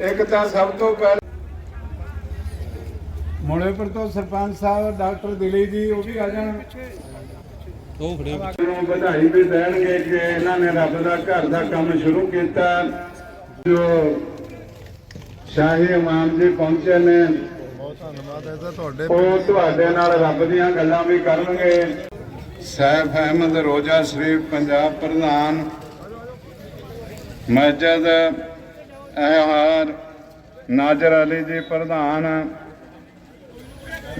ਇੱਕ ਤਾਂ ਸਭ ਤੋਂ ਪਹਿਲਾਂ ਮੁਲੇਪੁਰ ਤੋਂ ਸਰਪੰਚ ਸਾਹਿਬ ਡਾਕਟਰ ਦਿਲੀ ਜੀ ਉਹ ਵੀ ਆ ਜਾਣ। ਉਹ ਖੜੇ ਨੂੰ ਵਧਾਈ ਵੀ ਦੇਣਗੇ ਕਿ ਇਹਨਾਂ ਨੇ ਰੱਬ ਦਾ ਘਰ ਦਾ ਕੰਮ ਸ਼ੁਰੂ ਕੀਤਾ। ਜੋ ਸ਼ਾਹੀ ਇਮਾਮ ਜੀ ਪਹੁੰਚੇ ਨੇ ਬਹੁਤ ਧੰਨਵਾਦ ਹੈ ਸਰ ਤੁਹਾਡੇ ਉਹ ਤੁਹਾਡੇ ਨਾਲ ਰੱਬ ਦੀਆਂ ਗੱਲਾਂ ਵੀ ਕਰਨਗੇ। ਸੈਫ ਅਹਿਮਦ ਰੋਜ਼ਾ ਸ਼ਰੀਫ ਪੰਜਾਬ ਪ੍ਰਧਾਨ। ਮਸਜਿਦ ਅਹਾਰ ਨਾਜ਼ਰ ਅਲੀ ਜੀ ਪ੍ਰਧਾਨ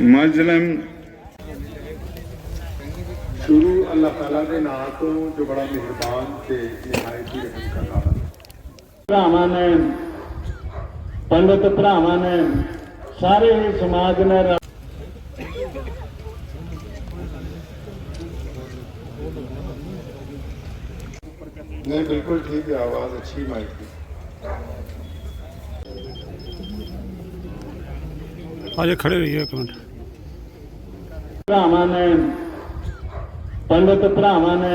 ਮਜਲਮ। ਸ਼ੁਰੂ ਅੱਲਾਹ ਤਾਲਾ ਦੇ ਨਾਮ ਤੋਂ ਜੋ ਬੜਾ ਮਿਹਰਬਾਨ ਤੇ ਨਿਹਾਇਤ ਹੀ ਰਹਿਮ ਕਰਨ ਵਾਲਾ ਭਰਾਵਾਂ ਨੇ ਪੰਡਤ ਭਰਾਵਾਂ ਨੇ ਸਾਰੇ ਹੀ ਸਮਾਜ ਨੇ ਨਹੀਂ ਬਿਲਕੁਲ ਠੀਕ ਹੈ ਆਵਾਜ਼ ਅੱਛੀ ਮਾਈਕ ਦੀ। ਆਜੇ ਖੜੇ ਰਹੀਏ ਇੱਕ ਮਿੰਟ। ਭਰਾਵਾਂ ਨੇ ਪੰਡਤ ਭਰਾਵਾਂ ਨੇ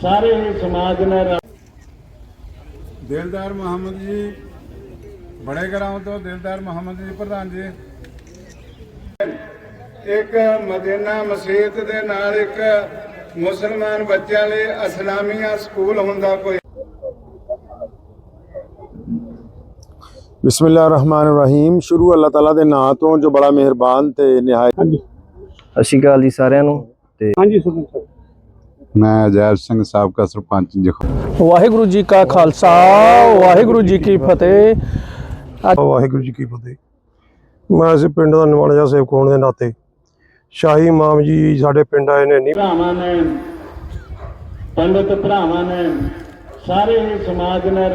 ਸਾਰੇ ਹੀ ਸਮਾਜ ਨੇ ਦਿਲਦਾਰ ਮੁਹੰਮਦ ਜੀ ਬੜੇ ਗਰਾਉਂ ਤੋਂ ਦਿਲਦਾਰ ਮੁਹੰਮਦ ਜੀ ਪ੍ਰਧਾਨ ਜੀ। ਇੱਕ ਮਦੀਨਾ ਮਸਜਿਦ ਦੇ ਨਾਲ ਇੱਕ ਮੁਸਲਮਾਨ ਬੱਚਿਆਂ ਲਈ ਇਸਲਾਮੀਆ ਸਕੂਲ ਹੁੰਦਾ ਕੋਈ ਬਿਸਮਿਲ੍ਲਾਹਿਰਰਹਿਮਾਨਿਰਰਹੀਮ। ਸ਼ੁਰੂ ਅੱਲਾਹ ਤਾਲਾ ਦੇ ਨਾਮ ਤੋਂ ਜੋ ਬੜਾ ਮਿਹਰਬਾਨ ਤੇ ਨਿਹਾਇਤ। ਸਤਿ ਸ਼੍ਰੀ ਅਕਾਲ ਜੀ ਸਾਰਿਆਂ ਨੂੰ ਤੇ ਮੈਂ ਅਜੈਬ ਸਿੰਘ ਸਾਬਕਾ ਸਰਪੰਚ ਜਖੋ ਵਾਹਿਗੁਰੂ ਜੀ ਕਾ ਖਾਲਸਾ ਵਾਹਿਗੁਰੂ ਜੀ ਕੀ ਫਤਿਹ। ਵਾਹਿਗੁਰੂ ਜੀ ਕੀ ਫਤਿਹ। ਮੈਂ ਇਸ ਪਿੰਡ ਦਾ ਨਿਵਾਲਾ ਸੇਵਕ ਹੋਣ ਦੇ ਨਾਤੇ ਸ਼ਾਹੀ ਇਮਾਮ ਜੀ ਸਾਡੇ ਪਿੰਡ ਆਏ ਨੇ। ਨਹੀਂ ਭਰਾਵਾਂ ਨੇ ਪੰਡਤ ਭਰਾਵਾਂ ਨੇ ਸਾਰੇ ਸਮਾਜ ਨੇ